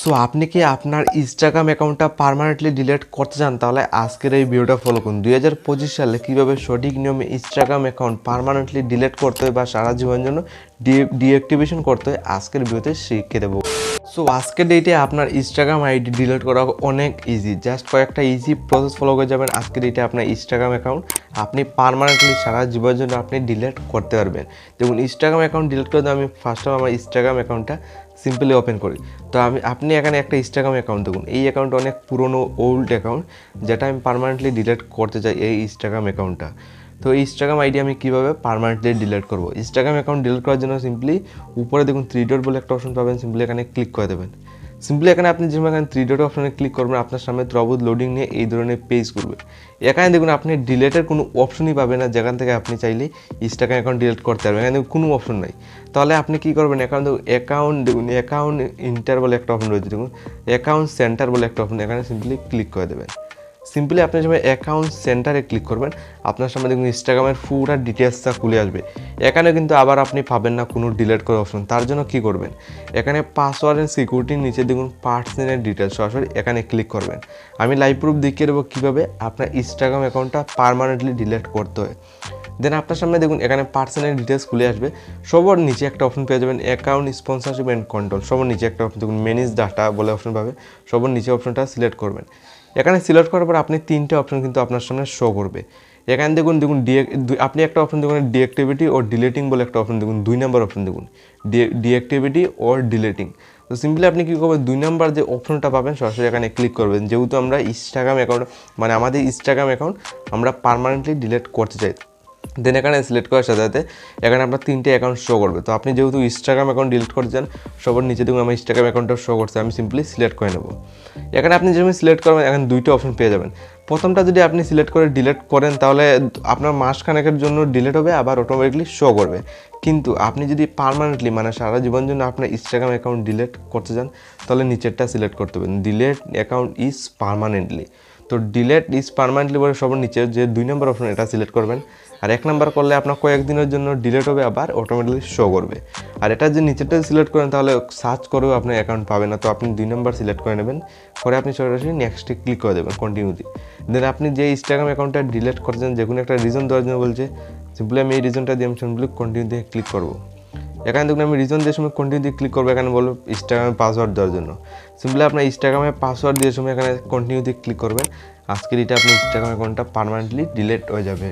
So আপনি কি আপনার ইনস্টাগ্রাম অ্যাকাউন্টটা পার্মানেন্টলি ডিলিট করতে চান? তাহলে আজকের এই ভিডিওটা ফলো করুন। দুই হাজার পঁচিশ সালে কীভাবে সঠিক নিয়মে ইনস্টাগ্রাম অ্যাকাউন্ট পার্মানেন্টলি ডিলিট করতে হয় বা সারা জীবনের জন্য ডিঅ্যাক্টিভেশন করতে হয়, আজকের ভিডিওতে শিখে দেবো। সো আজকের ডেটে আপনার ইনস্টাগ্রাম আইডি ডিলিট করা অনেক ইজি জাস্ট কয়েকটা ইজি প্রসেস ফলো করে যাবেন আজকের ডেটে আপনার ইনস্টাগ্রাম অ্যাকাউন্ট আপনি পার্মানেন্টলি সারা জীবনের জন্য আপনি ডিলিট করতে পারবেন। দেখুন ইনস্টাগ্রাম অ্যাকাউন্ট ডিলিট করতে আমি ফার্স্ট টাইম আমার ইনস্টাগ্রাম অ্যাকাউন্টটা সিম্পলি ওপেন করি। তো আমি, আপনি এখানে একটা ইনস্টাগ্রাম অ্যাকাউন্ট দেখুন। এই অ্যাকাউন্ট অনেক পুরনো ওল্ড অ্যাকাউন্ট যেটা আমি পারমানেন্টলি ডিলিট করতে চাই এই ইনস্টাগ্রাম অ্যাকাউন্টটা তো এই ইনস্টাগ্রাম আইডি আমি কীভাবে পারমানেন্টলি ডিলিট করব? ইনস্টাগ্রাম অ্যাকাউন্ট ডিলিট করার জন্য সিম্পলি উপরে দেখুন থ্রি ডট বলে একটা অপশন পাবেন। সিম্পলি এখানে ক্লিক করে দেবেন। সিম্পলি এখানে আপনি যেমন এখানে থ্রি ডট অপশানে ক্লিক করবেন, আপনার সামনে ত্রবুদ লোডিং নিয়ে এই ধরনের পেজ করবে। এখানে দেখুন, আপনি ডিলেটের কোনো অপশনই পাবেন না, যেখান থেকে আপনি চাইলে ইনস্টাগ্রাম অ্যাকাউন্ট ডিলেট করতে পারবেন। এখানে কোনো অপশন নাই। তাহলে আপনি কী করবেন অ্যাকাউন্ট অ্যাকাউন্ট দেখুন অ্যাকাউন্ট ইন্টার বলে একটা অপশন রয়েছে, দেখুন অ্যাকাউন্ট সেন্টার বলে একটা অপশন এখানে সিম্পলি ক্লিক করে দেবেন। সিম্পলি আপনি যখন অ্যাকাউন্ট সেন্টারে ক্লিক করবেন, আপনার সামনে দেখুন ইনস্টাগ্রামের পুরো ডিটেলসটা খুলে আসবে। এখানে কিন্তু আবার আপনি পাবেন না কোনো ডিলেট করার অপশন তার জন্য কি করবেন? এখানে পাসওয়ার্ড অ্যান্ড সিকিউরিটির নিচে দেখুন পার্সোনাল ডিটেলস সরাসরি এখানে ক্লিক করবেন। আমি লাইভ প্রুফ দেখিয়ে দেবো কীভাবে আপনার ইনস্টাগ্রাম অ্যাকাউন্টটা পারমানেন্টলি ডিলেট করতে হয়। দেন আপনার সামনে দেখুন, এখানে পার্সোনাল ডিটেলস খুলে আসবে। সবার নিচে একটা অপশন পেয়ে যাবেন অ্যাকাউন্ট স্পন্সরশিপ অ্যান্ড কন্ট্রোল সবার নিচে একটা অপশন দেখুন ম্যানেজ ডাটা বলে অপশন পাবে। সবার নিচে অপশনটা সিলেক্ট করবেন। এখানে সিলেক্ট করার পর আপনি তিনটে অপশন কিন্তু আপনার সামনে শো করবে। এখানে দেখুন দেখুন আপনি একটা অপশন দেখুন ডিঅ্যাক্টিভিটি ও ডিলেটিং বলে একটা অপশন দেখুন, দুই নম্বর অপশন দেখুন ডিঅ্যাক্টিভিটি ওর ডিলেটিং তো সিম্পলি আপনি কী করবেন, দুই নম্বর যে অপশনটা পাবেন, সরাসরি এখানে ক্লিক করবেন। যেহেতু আমরা ইনস্টাগ্রাম অ্যাকাউন্ট মানে আমাদের ইনস্টাগ্রাম অ্যাকাউন্ট আমরা পারমানেন্টলি ডিলেট করতে চাই। দেন এখানে সিলেক্ট করার সাথে সাথে এখানে আপনার তিনটে অ্যাকাউন্ট শো করবে। তো আপনি যেহেতু ইনস্টাগ্রাম অ্যাকাউন্ট ডিলিট চান সবার নিচে দেখুন আমার ইনস্টাগ্রাম অ্যাকাউন্টটা শো করছে, আমি সিম্পলি সিলেক্ট করে নেব। এখানে আপনি যেমন সিলেক্ট করবেন, এখানে দুইটা অপশন পেয়ে যাবেন। প্রথমটা যদি আপনি সিলেক্ট করে ডিলেট করেন, তাহলে আপনার মাসখানেকের জন্য ডিলেট হবে, আবার অটোমেটিকলি শো করবে। কিন্তু আপনি যদি পারমানেন্টলি মানে সারা জীবন জন্য আপনার ইনস্টাগ্রাম অ্যাকাউন্ট ডিলিট করতে চান, তাহলে নিচেরটা সিলেক্ট করতে হবে। ডিলেট অ্যাকাউন্ট ইজ পারমানেন্টলি তো ডিলেট ইজ পারমানেন্টলি বলে সবার নিচে যে দুই নম্বর অপশন এটা সিলেক্ট করবেন। আর এক নাম্বার করলে আপনার কয়েকদিনের জন্য ডিলেট হবে, আবার অটোমেটিকলি শো করবে। আর এটা যে নিচেরটা সিলেক্ট করেন তাহলে সার্চ করেও আপনার অ্যাকাউন্ট পাবে না, তো আপনি দুই নাম্বার সিলেক্ট করে নেবেন। করে আপনি সরাসরি নেক্সটে ক্লিক করে দেবেন কন্টিনিউতে দেন আপনি যে ইনস্টাগ্রাম অ্যাকাউন্টটা ডিলেট করছেন যে কোনো একটা রিজন দেওয়ার জন্য বলছে সিম্পলি আমি এই রিজনটা দিয়ে আমি সিম্পলি কন্টিনিউ দিয়ে ক্লিক করব। এখানে দেখুন আমি রিজন দিয়ে সময় কন্টিনিউ দিয়ে ক্লিক করব। এখানে বলব ইনস্টাগ্রামে পাসওয়ার্ড দেওয়ার জন্য। সিম্পলি আপনার ইনস্টাগ্রামে পাসওয়ার্ড দিয়ে সময় এখানে কন্টিনিউ দিয়ে ক্লিক করবেন। আজকের এটা আপনি ইনস্টাগ্রাম অ্যাকাউন্টটা পারমানেন্টলি ডিলেট হয়ে যাবে।